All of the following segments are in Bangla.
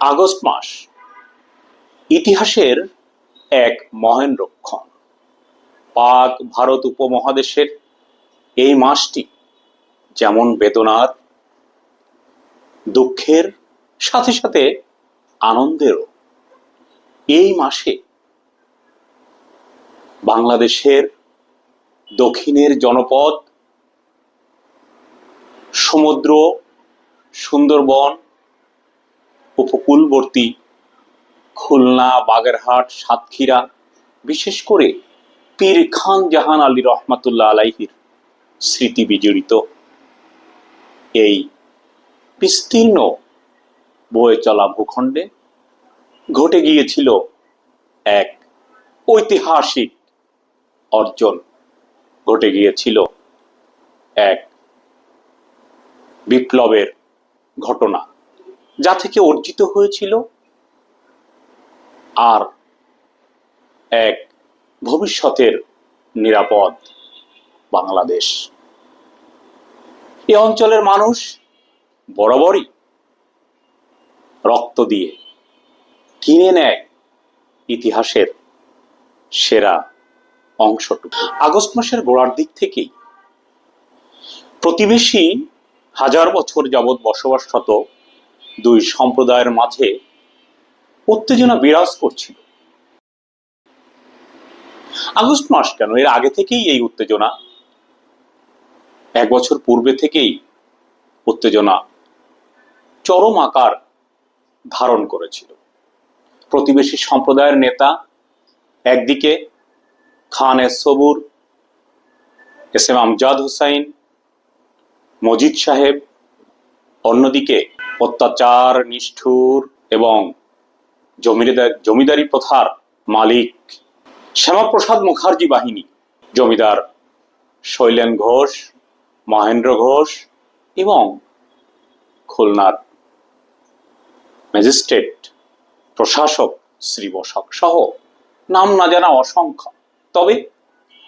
আগস্ট মাস ইতিহাসের এক মহেন রক্ষণ। পাক ভারত উপমহাদেশের এই মাসটি যেমন বেদনার, দুঃখের, সাথে সাথে আনন্দেরও। এই মাসে বাংলাদেশের দক্ষিণের জনপদ, সমুদ্র, সুন্দরবন উপকূলবর্তী খুলনা, বাগেরহাট, সাতক্ষীরা, বিশেষ করে পীর খান জাহান আলী রহমাতুল্লাহ আলাইহির স্মৃতি বিজড়িত। এই বিস্তীর্ণ বয়ে চলা ভূখণ্ডে ঘটে গিয়েছিল এক ঐতিহাসিক অর্জন। ঘটে গিয়েছিল এক বিপ্লবের ঘটনা। যা থেকে অর্জিত হয়েছিল আর এক ভবিষ্যতের নিরাপদ বাংলাদেশ। এ অঞ্চলের মানুষ বরাবরই রক্ত দিয়ে কিনে নেয় ইতিহাসের সেরা অংশটুকু। আগস্ট মাসের গোড়ার দিক থেকেই প্রতিবেশী হাজার বছর যাবৎ বসবাসরত দুই সম্প্রদায়ের মাঝে উত্তেজনা বিরাজ করছিল। আগস্ট মাস কেন? এর আগে থেকেই এই উত্তেজনা। এক বছর পূর্বে থেকেই উত্তেজনা চরম আকার ধারণ করেছিল। প্রতিবেশী সম্প্রদায়ের নেতা একদিকে Khan S Sabur, S M Amjad Hussain, Majid Sahib, অন্যদিকে অত্যাচার, নিষ্ঠুর এবং জমিদার, জমিদারি প্রথার মালিক। শ্যামাপ্রসাদ মুখার্জি বাহিনী, জমিদার শৈলেন ঘোষ, মহেন্দ্র ঘোষ এবং খুলনার ম্যাজিস্ট্রেট প্রশাসক শ্রী বসাক সহ নাম না জানা অসংখ্য। তবে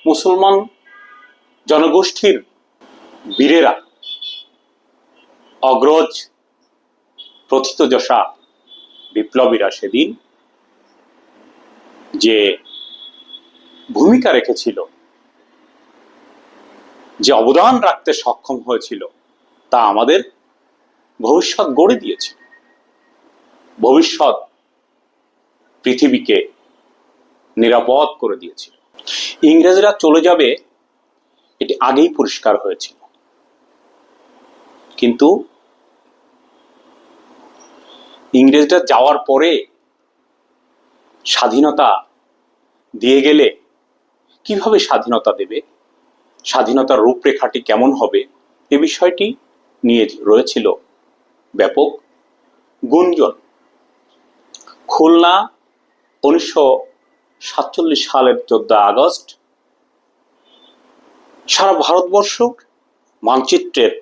মুসলমান জনগোষ্ঠীর বীরেরা অগ্রজ প্রথিতযশা বিপ্লবীরা সেদিন যে ভূমিকা রেখেছিল, যে অবদান রাখতে সক্ষম হয়েছিল, তা আমাদের ভবিষ্যৎ গড়ে দিয়েছে। ভবিষ্যৎ পৃথিবীকে নিরাপদ করে দিয়েছিল। ইংরেজরা চলে যাবে, এটি আগেই পরিষ্কার হয়েছিল। কিন্তু ইংরেজরা যাওয়ার পরে স্বাধীনতা দিয়ে গেলে কীভাবে স্বাধীনতা দেবে? স্বাধীনতার রূপরেখাটি কেমন হবে? এ বিষয়টি নিয়ে রয়েছিল ব্যাপক গুঞ্জন। খুলনা উনিশশো সাতচল্লিশ সালের চোদ্দ আগস্ট সারা ভারতবর্ষ মানচিত্রের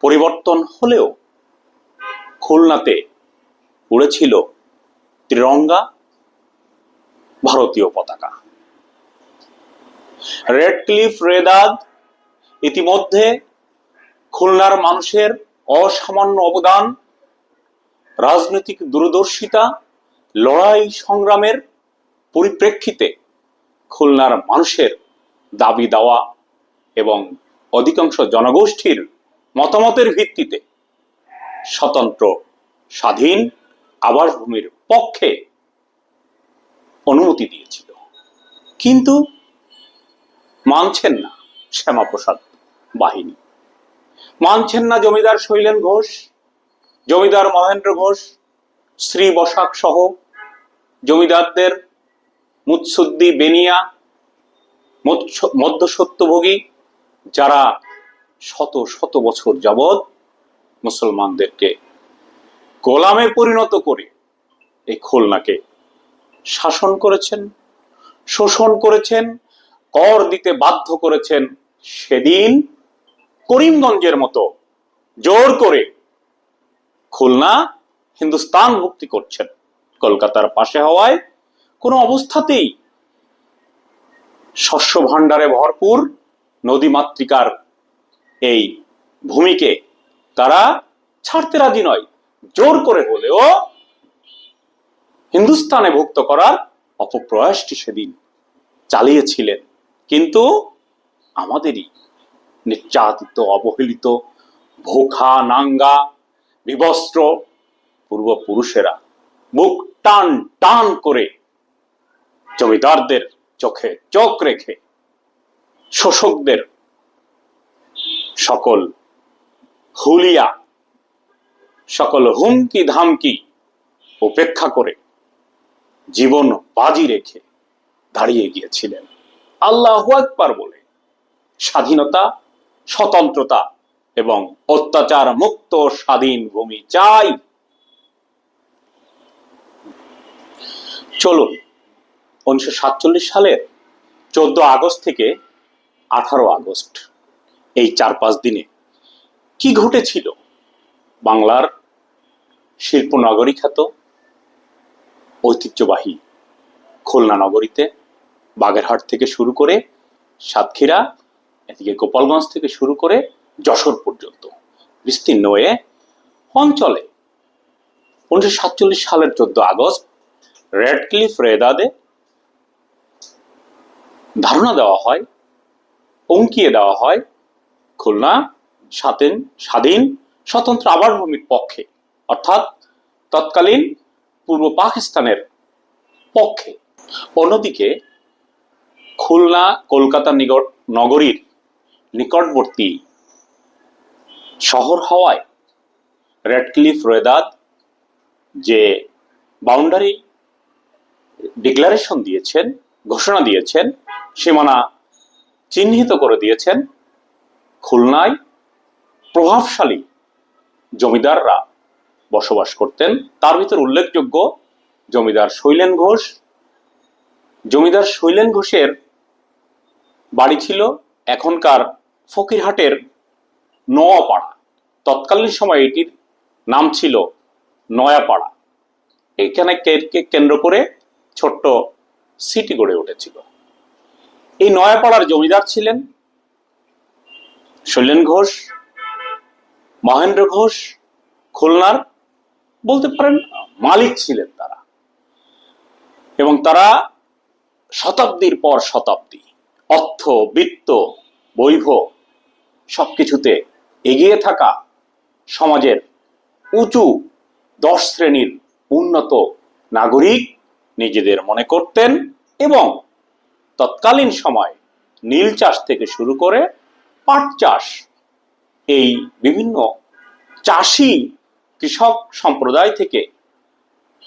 পরিবর্তন হলেও খুলনাতে উড়েছিল ত্রিরঙ্গা ভারতীয় পতাকা। রেড ক্লিফ রেদাদ ইতিমধ্যে খুলনার মানুষের অসামান্য অবদান, রাজনৈতিক দূরদর্শিতা, লড়াই সংগ্রামের পরিপ্রেক্ষিতে খুলনার মানুষের দাবি দেওয়া এবং অধিকাংশ জনগোষ্ঠীর মতামতের ভিত্তিতে স্বতন্ত্র, স্বাধীন আবাসভূমির পক্ষে অনুমতি দিয়েছিল। কিন্তু মানছেন না শ্যামাপ্রসাদ বাহিনী। মানছেন না জমিদার শৈলেন ঘোষ, জমিদার মহেন্দ্র ঘোষ, শ্রী বসাক সহ জমিদারদের মুৎসুদ্দি বেনিয়া মধ্যসত্যভোগী, যারা শত শত বছর যাবৎ মুসলমানদেরকে গোলামে পরিণত করে এই খুলনাকে শাসন করেছেন, শোষণ করেছেন, কর দিতে বাধ্য করেছেন সেদিন করিমগঞ্জের মতো জোর করে খুলনা হিন্দুস্তান মুক্তি করছেন। কলকাতার পাশে হওয়ায় কোনো অবস্থাতেই শস্য ভাণ্ডারে ভরপুর নদীমাতৃকার এই ভূমিকে তারা ছাড়তে রাজি নয়। জোর করে হলেও হিন্দুস্তানে ভুক্ত করার অপপ্রয়াসটি সেদিন চালিয়েছিলেন। কিন্তু আমাদেরই নির্যাতিত, অবহেলিত, ভোখা, নাঙ্গা, বিবস্ত্র পূর্বপুরুষেরা মুখ টান টান করে জমিদারদের চোখে চোখ রেখে শোষকদের সকল হুলিয়া সকল হুমকি ধামকি উপেক্ষা করে জীবন বাজি রেখে দাঁড়িয়ে গিয়েছিলেন। আল্লাহ আকবার বলে, স্বাধীনতা, স্বতন্ত্রতা এবং অত্যাচার মুক্ত স্বাধীন ভূমি চাই। চলুন, উনিশশো সাতচল্লিশ সালের চোদ্দ আগস্ট থেকে আঠারো আগস্ট, এই চার পাঁচ দিনে কি ঘটেছিল? বাংলার শিল্প নগরী খ্যাত ঐতিহ্যবাহী খুলনা নগরীতে বাগেরহাট থেকে শুরু করে সাতক্ষীরা, এদিকে গোপালগঞ্জ থেকে শুরু করে যশোর পর্যন্ত। বিস্তীর্ণ হয়ে অঞ্চলে উনিশশো সাতচল্লিশ সালের চোদ্দ আগস্ট রেড ক্লিফ রেদাদে ধারণা দেওয়া হয় উঙ্কিয়ে দেওয়া হয় খুলনা স্বাধীন স্বাধীন, স্বতন্ত্র আবাসভূমির পক্ষে। অর্থাৎ তৎকালীন পূর্ব পাকিস্তানের পক্ষে। অন্যদিকে, খুলনা, কলকাতা নগরীর নিকটবর্তী শহর হওয়ায় রেডক্লিফ রেদাদ যে বাউন্ডারি ডিক্লারেশন দিয়েছেন, ঘোষণা দিয়েছেন, সীমানা চিহ্নিত করে দিয়েছেন, খুলনায় প্রভাবশালী জমিদাররা বসবাস করতেন। তার ভিতর উল্লেখযোগ্য জমিদার শৈলেন ঘোষ। জমিদার শৈলেন ঘোষের বাড়ি ছিল এখনকার ফকিরহাটের নোয়াপাড়া। তৎকালীন সময় এটির নাম ছিল নয়াপাড়া। এখানে কে- কেন্দ্র করে ছোট্ট সিটি গড়ে উঠেছিল। এই নয়াপাড়ার জমিদার ছিলেন শৈলেন ঘোষ, মহেন্দ্র ঘোষ, খুলনার বলতে পারেন, মালিক ছিলেন তারা। এবং তারা শতাব্দীর পর শতাব্দী, অর্থ, বিত্ত বৈভব সবকিছুতে এগিয়ে থাকা সমাজের উঁচু দশ শ্রেণির উন্নত নাগরিক নিজেদের মনে করতেন এবং তৎকালীন সময় নীল চাষ থেকে শুরু করে পাট চাষ, এই বিভিন্ন চাষি কৃষক সম্প্রদায় থেকে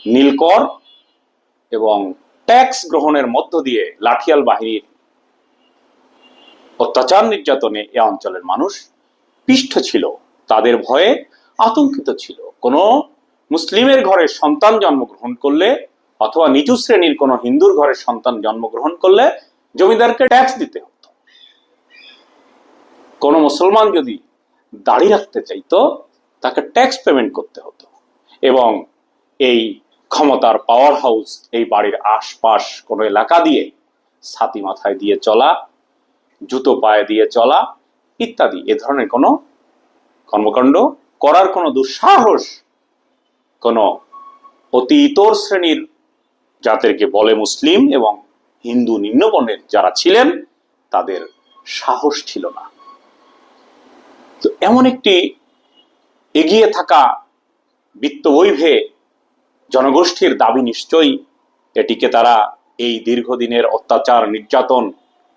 নীলকর এবং ট্যাক্স গ্রহণের মধ্য দিয়ে লাঠিয়াল বাহিনীর অত্যাচার নির্যাতনে এ অঞ্চলের মানুষ পিষ্ঠ ছিল। তাদের ভয়ে আতঙ্কিত ছিল। কোনো মুসলিমের ঘরে সন্তান জন্মগ্রহণ করলে অথবা নিচু শ্রেণির কোনো হিন্দুর ঘরে সন্তান জন্মগ্রহণ করলে জমিদারকে ট্যাক্স দিতে হতো। কোনো মুসলমান যদি দাড়ি রাখতে চাইতো তাকে ট্যাক্স পেমেন্ট করতে হতো। এবং এই ক্ষমতার পাওয়ার হাউস এই বাড়ির আশপাশ কোনো এলাকা দিয়ে ছাতি মাথায় দিয়ে চলা, জুতো পায়ে দিয়ে চলা ইত্যাদি, এ ধরনের কোনো কর্মকাণ্ড করার কোনো দুঃসাহস কোনো অতি ইতর শ্রেণির যাদেরকে বলে মুসলিম এবং হিন্দু নিম্নবর্ণের যারা ছিলেন, তাদের সাহস ছিল না। তো এমন একটি এগিয়ে থাকা বিত্তবৈভে জনগোষ্ঠীর দাবি নিশ্চয়ই। এটিকে তারা এই দীর্ঘদিনের অত্যাচার, নির্যাতন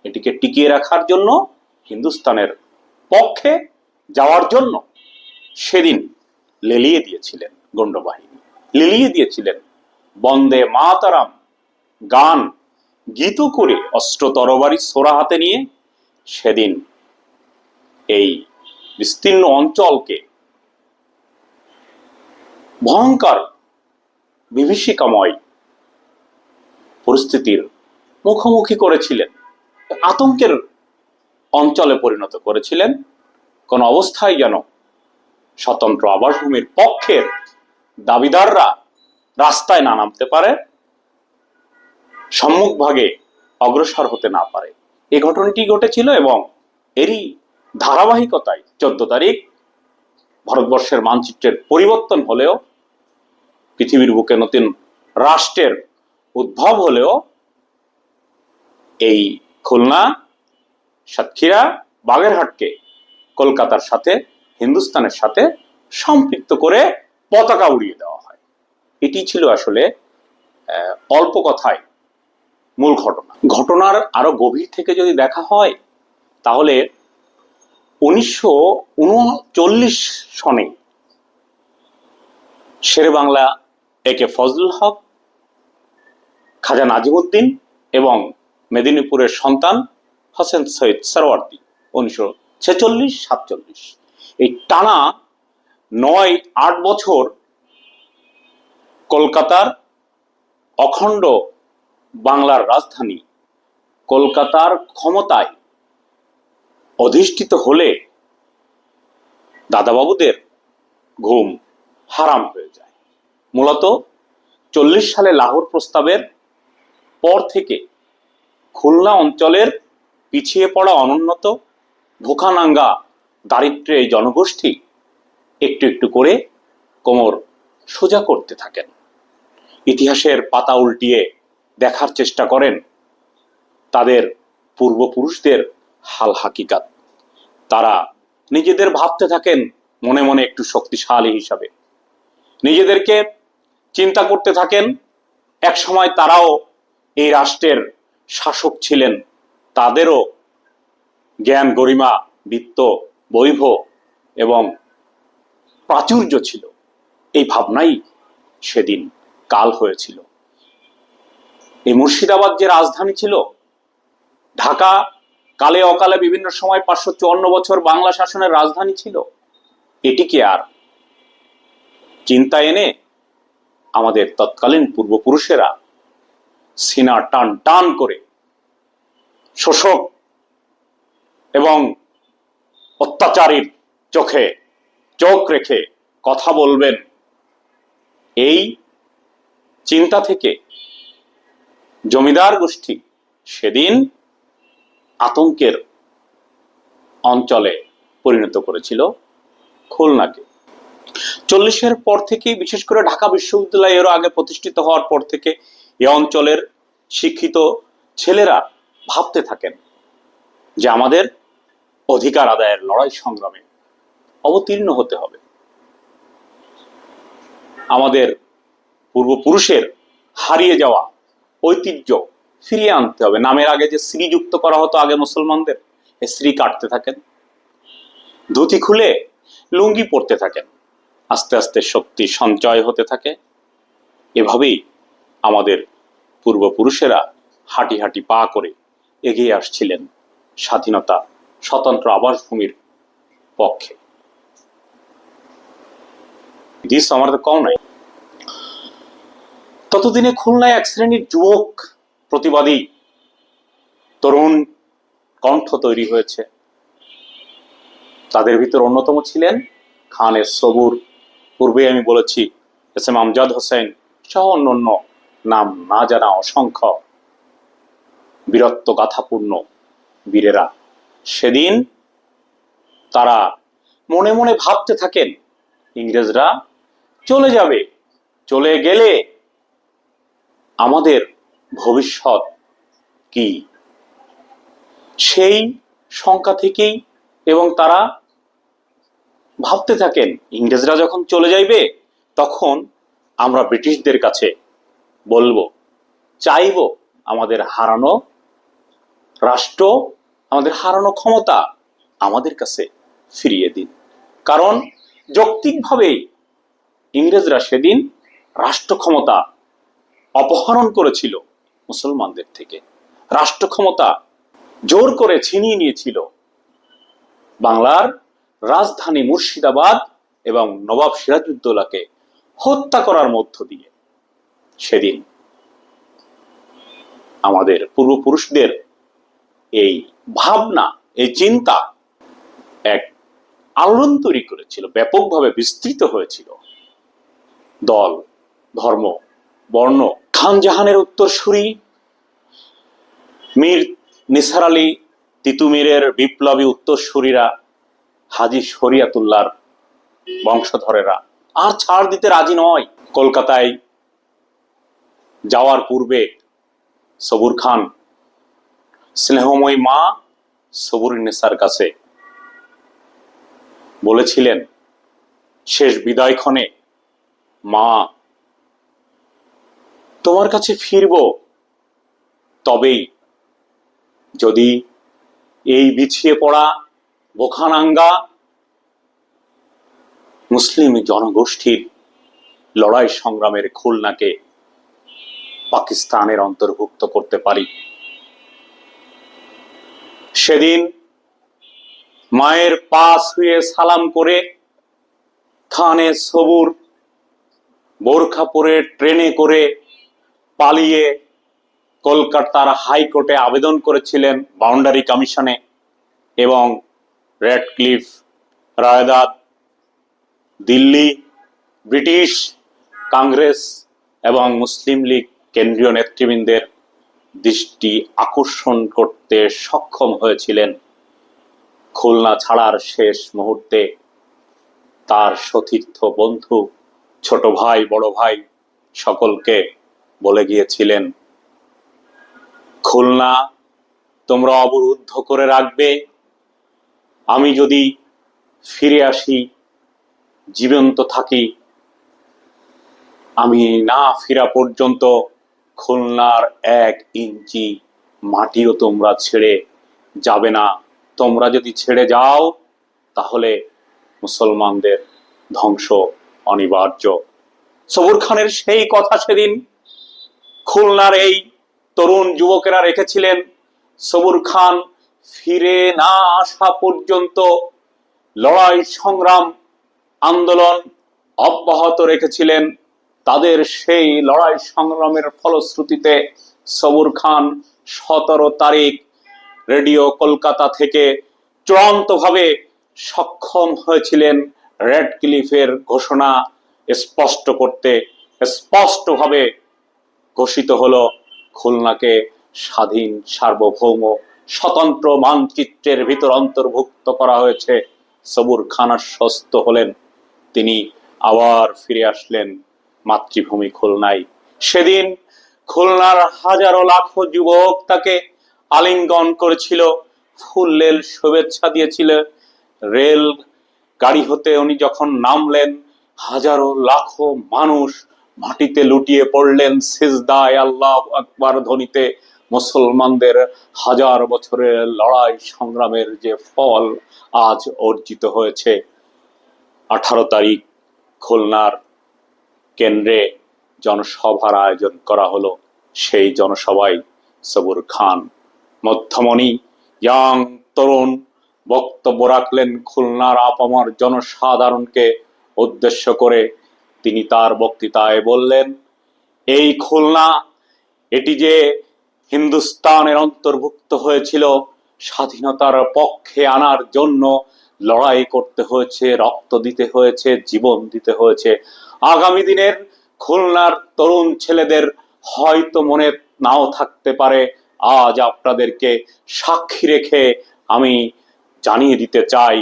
এটিকে টিকিয়ে রাখার জন্য, হিন্দুস্তানের পক্ষে যাওয়ার জন্য সেদিন লেলিয়ে দিয়েছিলেন গণ্ডবাহিনী। লেলিয়ে দিয়েছিলেন। বন্দে মাতারাম গান, গীত করে অস্ত্র তরবারি সোরা হাতে নিয়ে সেদিন এই বিস্তীর্ণ অঞ্চলকে ভয়ঙ্কর, বিভীষিকাময় পরিস্থিতির মুখোমুখি করেছিলেন। আতঙ্কের অঞ্চলে পরিণত করেছিলেন। কোন অবস্থায় যেন স্বতন্ত্র আবাসভূমির পক্ষের দাবিদাররা রাস্তায় না নামতে পারে সম্মুখভাগে অগ্রসর হতে না পারে। এই ঘটনাটি ঘটেছিল এবং এরই ধারাবাহিকতায় চোদ্দ তারিখ ভারতবর্ষের মানচিত্রের পরিবর্তন হলেও পৃথিবীর বুকে নতুন রাষ্ট্রের উদ্ভব হলেও এই খুলনা, সাতক্ষীরা, বাগেরহাটকে কলকাতার সাথে, হিন্দুস্তানের সাথে সম্পৃক্ত করে পতাকা উড়িয়ে দেওয়া হয়। এটি ছিল আসলে অল্প কথায় মূল ঘটনা। ঘটনার আরও গভীর থেকে যদি দেখা হয়, তাহলে উনিশশো উনচল্লিশ সনে শেরে বাংলা এ কে ফজলুল হক, খাজা নাজিমুদ্দিন এবং মেদিনীপুরের সন্তান হোসেন সৈয়দ সরওয়ার্দী, উনিশশো ছেচল্লিশ, সাতচল্লিশ। এই টানা নয়, আট বছর কলকাতার অখণ্ড বাংলার রাজধানী কলকাতার ক্ষমতায় অধিষ্ঠিত হলে দাদাবাবুদের ঘুম হারাম হয়ে যায়। মূলত চল্লিশ সালে লাহোর প্রস্তাবের পর থেকে খুলনা অঞ্চলের পিছিয়ে পড়া অনুন্নত ভোকানাঙ্গা দারিদ্র্যে এই জনগোষ্ঠী একটু একটু করে কোমর সোজা করতে থাকেন। ইতিহাসের পাতা উল্টিয়ে দেখার চেষ্টা করেন তাদের পূর্বপুরুষদের হাল হাকিকাত। তারা নিজেদের ভাবতে থাকেন মনে মনে একটু শক্তিশালী হিসাবে। নিজেদেরকে চিন্তা করতে থাকেন, এক সময় তারাও এই রাষ্ট্রের শাসক ছিলেন। তাদেরও জ্ঞান গরিমা, বিত্ত বৈভব এবং প্রাচুর্য ছিল। এই ভাবনাই সেদিন কাল হয়েছিল। এই মুর্শিদাবাদ যে রাজধানী ছিল, ঢাকা কালে অকালে বিভিন্ন সময় পাঁচশো চুয়ান্ন বছর বাংলা শাসনের রাজধানী ছিল, এটিকে আর চিন্তা এনে আমাদের তৎকালীন পূর্বপুরুষেরা সিনা টান টান করে শোষক এবং অত্যাচারীর চোখে চোখ রেখে কথা বলবেন, এই চিন্তা থেকে জমিদার গোষ্ঠী সেদিন আতঙ্কের অঞ্চলে পরিণত করেছিল খুলনাকে। চল্লিশের পর থেকে বিশেষ করে ঢাকা বিশ্ববিদ্যালয় এরও আগে প্রতিষ্ঠিত হওয়ার পর থেকে এ অঞ্চলের শিক্ষিত ছেলেরা ভাবতে থাকেন যে আমাদের অধিকার আদায়ের লড়াই সংগ্রামে অবতীর্ণ হতে হবে। আমাদের পূর্বপুরুষের হারিয়ে যাওয়া ঐতিহ্য ফিরিয়ে আনতে হবে। নামের আগে যে শ্রী যুক্ত করা হতো আগে মুসলমানদের শ্রী কাটতে থাকেন। ধুতি খুলে লুঙ্গি পরতে থাকেন। আস্তে আস্তে শক্তি সঞ্চয় হতে থাকে। এভাবেই আমাদের পূর্বপুরুষেরা হাঁটি হাঁটি পা করে এগিয়ে আসছিলেন স্বাধীনতা স্বতন্ত্র আবাসভূমির পক্ষে। দিস আমার কম নাই ততদিনে খুলনায় এক শ্রেণির যুবক প্রতিবাদী তরুণ কণ্ঠ তৈরি হয়েছে। তাদের ভিতর অন্যতম ছিলেন খানের সবুর। পূর্বে আমি বলেছি এস এম আমজাদ হোসেন সহ অন্যান্য নাম না জানা অসংখ্য বীরত্ব গাথাপূর্ণ বীরেরা। সেদিন তারা মনে মনে ভাবতে থাকেন, ইংরেজরা চলে যাবে, চলে গেলে আমাদের ভবিষ্যৎ কি? সেই শঙ্কা থেকেই এবং তারা ভাবতে থাকেন, ইংরেজরা যখন চলে যাইবে, তখন আমরা ব্রিটিশদের কাছে বলব, চাইব আমাদের হারানো রাষ্ট্র, আমাদের হারানো ক্ষমতা আমাদের কাছে ফিরিয়ে দিন। কারণ যৌক্তিকভাবেই ইংরেজরা সেদিন রাষ্ট্র ক্ষমতা অপহরণ করেছিল মুসলমানদের থেকে। রাষ্ট্র ক্ষমতা জোর করে ছিনিয়ে নিয়েছিল বাংলার রাজধানী মুর্শিদাবাদ এবং নবাব সিরাজউদ্দৌলাকে হত্যা করার মধ্য দিয়ে সেদিন আমাদের পূর্বপুরুষদের এই ভাবনা, এই চিন্তা এক আলোড়ন তৈরি করেছিল, ব্যাপকভাবে বিস্তৃত হয়েছিল। দল, ধর্ম, বর্ণ খান জাহানের উত্তরসূরি, মীর নিসার আলী, তিতুমিরের বিপ্লবী উত্তরসূরিরা হাজি শরিয়াতুল্লাহর বংশধরেরা। আর ছাড় দিতে রাজি নয়। কলকাতায় যাওয়ার পূর্বে সবুর খান, স্নেহময় মা সবুরিনেসার কাছে বলেছিলেন, শেষ বিদায়ক্ষণে মা, তোমার কাছে ফিরব। তবেই যদি এই বিছিয়ে পড়া বোখানাঙ্গা, মুসলিম জনগোষ্ঠীর লড়াই সংগ্রামের খুলনাকে পাকিস্তানের অন্তর্ভুক্ত করতে পারি। সেদিন মায়ের পাশ হয়ে সালাম করে থানে সবুর বোরখা পরে ট্রেনে করে পালিয়ে কলকাতার হাইকোর্টে আবেদন করেছিলেন বাউন্ডারি কমিশনে এবং রেড ক্লিফ রায়দাদ দিল্লি ব্রিটিশ কংগ্রেস এবং মুসলিম লীগ কেন্দ্রীয় নেতৃবৃন্দের দৃষ্টি আকর্ষণ করতে সক্ষম হয়েছিলেন। খুলনা ছাড়ার শেষ মুহূর্তে তার সতীর্থ বন্ধু, ছোট ভাই, বড় ভাই সকলকে বলে গিয়েছিলেন, খুলনা তোমরা অবরুদ্ধ করে রাখবে আমি যদি ফিরে আসি, জীবন্ত থাকি, আমি না ফেরা পর্যন্ত খুলনার এক ইঞ্চি মাটিও তোমরা ছেড়ে যাবে না। তোমরা যদি ছেড়ে যাও, তাহলে মুসলমানদের ধ্বংস অনিবার্য। সবুর খানের সেই কথা সেদিন খুলনার এই তরুণ যুবকেরা রেখেছিলেন। সবুর খান ফিরে না আসা পর্যন্ত লড়াই, সংগ্রাম, আন্দোলন অব্যাহত রেখেছিলেন তাদের সেই লড়াই, সংগ্রামের ফলশ্রুতিতে সবুর খান সতেরো তারিখ রেডিও কলকাতা থেকে চূড়ান্তভাবে সক্ষম হয়েছিলেন রেড ক্লিফের ঘোষণা স্পষ্ট করতে, স্পষ্টভাবে ঘোষিত হলো খুলনাকে স্বাধীন সার্বভৌম স্বতন্ত্র মানচিত্রের ভিতর অন্তর্ভুক্ত করা হয়েছে। সবুর খান আশ্বস্ত হলেন। তিনি আবার ফিরে আসলেন মাতৃভূমি খুলনায়। সেদিন খুলনার হাজারো লাখো যুবক তাকে আলিঙ্গন করেছিল ফুল্লেল শুভেচ্ছা দিয়েছিল। রেল গাড়ি হতে উনি যখন নামলেন, হাজারো লাখো মানুষ মাটিতে লুটিয়ে পড়লেন। সিজদায় আল্লাহ আকবার ধ্বনিতে মুসলমানদের হাজার বছরের লড়াই সংগ্রামের যে ফল আজ অর্জিত হয়েছে। আঠারো তারিখ খুলনার কেন্দ্রে জনসভার আয়োজন করা হলো। সেই জনসভায় সবুর খান, মধ্যমণি, ইয়াং তরুণ বক্তব্য রাখলেন খুলনার আপামার জনসাধারণকে উদ্দেশ্য করে। তিনি তার বক্তৃতায় বললেন, এই খুলনা, এটি যে হিন্দুস্তানের অন্তর্ভুক্ত হয়েছিল স্বাধীনতার পক্ষে আনার জন্য, লড়াই করতে হয়েছে, রক্ত দিতে হয়েছে, জীবন দিতে হয়েছে। আগামী দিনের খুলনার তরুণ ছেলেদের হয়তো মনে নাও থাকতে পারে, আজ আপনাদেরকে সাক্ষী রেখে আমি জানিয়ে দিতে চাই,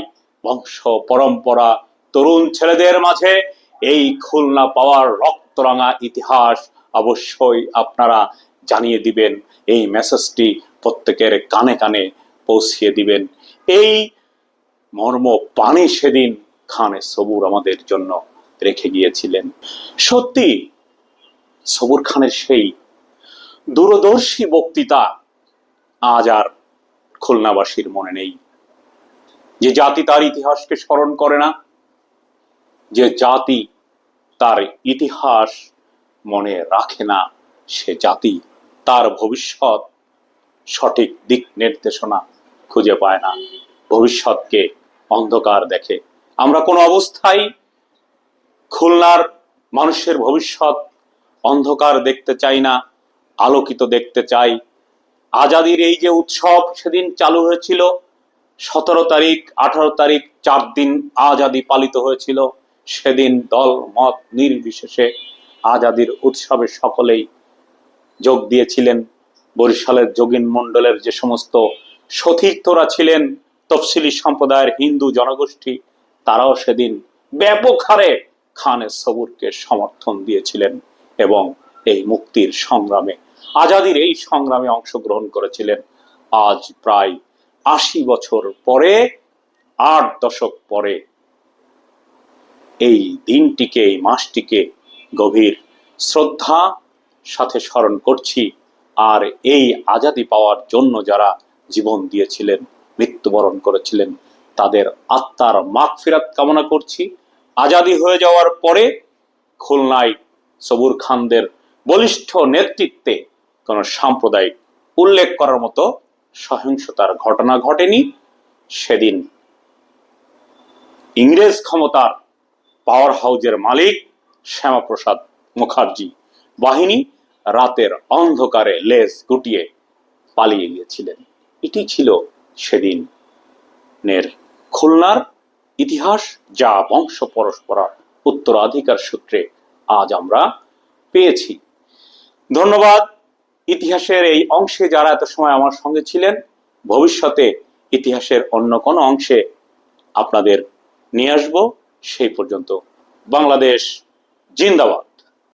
বংশ পরম্পরা, তরুণ ছেলেদের মাঝে এই খুলনা পাওয়ার রক্তরাঙা ইতিহাস। অবশ্যই আপনারা জানিয়ে দিবেন, এই মেসেজটি প্রত্যেকের কানে কানে পৌঁছিয়ে দিবেন। এই মর্ম পানি সেদিন খানে সবুর আমাদের জন্য রেখে গিয়েছিলেন। সত্যি সবুর খানের সেই দূরদর্শী বক্তৃতা আজ আর খুলনাবাসীর মনে নেই। যে জাতি তার ইতিহাসকে স্মরণ করে না, যে জাতি তার ইতিহাস মনে রাখে না, সে জাতি তার ভবিষ্যৎ সঠিক দিক নির্দেশনা খুঁজে পায় না। ভবিষ্যৎকে অন্ধকার দেখে। আমরা কোনো অবস্থায় খুলনার মানুষের ভবিষ্যৎ অন্ধকার দেখতে চাই না, আলোকিত দেখতে চাই। আজাদির এই যে উৎসব সেদিন চালু হয়েছিল, সতেরো তারিখ, আঠারো তারিখ, চার দিন আজাদি পালিত হয়েছিল। সেদিন দল, মত নির্বিশেষে আজাদির উৎসবে সকলেই যোগ দিয়েছিলেন। বরিশালের যোগিন মণ্ডলের যে সমস্ত সতীর্থরা ছিলেন, তফসিলি সম্প্রদায়ের হিন্দু জনগোষ্ঠী, তারাও সেদিন ব্যাপক হারে খানের সবুরকে সমর্থন দিয়েছিলেন এবং এই মুক্তির সংগ্রামে, আজাদির এই সংগ্রামে অংশগ্রহণ করেছিলেন। আজ প্রায় আশি বছর পরে, আট দশক পরে এই দিনটিকে, এই মাসটিকে গভীর শ্রদ্ধা সাথে স্মরণ করছি। আর এই আজাদি পাওয়ার জন্য যারা জীবন দিয়েছিলেন, মৃত্যুবরণ করেছিলেন, তাদের আত্মার মাগফিরাত কামনা করছি। আজাদি হয়ে যাওয়ার পরে খুলনায় সবুর খানদের বলিষ্ঠ নেতৃত্বে কোনো সাম্প্রদায়িক উল্লেখ করার মতো সহিংসতার ঘটনা ঘটেনি। সেদিন ইংরেজ ক্ষমতার পাওয়ার হাউজের মালিক শ্যামাপ্রসাদ মুখার্জি বাহিনী রাতের অন্ধকারে লেজ গুটিয়ে পালিয়ে গিয়েছিলেন। এটি ছিল সেদিন নের খুলনার ইতিহাস, যা বংশ পরস্পরা উত্তরাধিকার সূত্রে আজ আমরা পেয়েছি। ধন্যবাদ। ইতিহাসের এই অংশে যারা এত সময় আমার সঙ্গে ছিলেন, ভবিষ্যতে ইতিহাসের অন্য কোনো অংশে আপনাদের নিয়ে আসব। সেই পর্যন্ত বাংলাদেশ জিন্দাবাদ।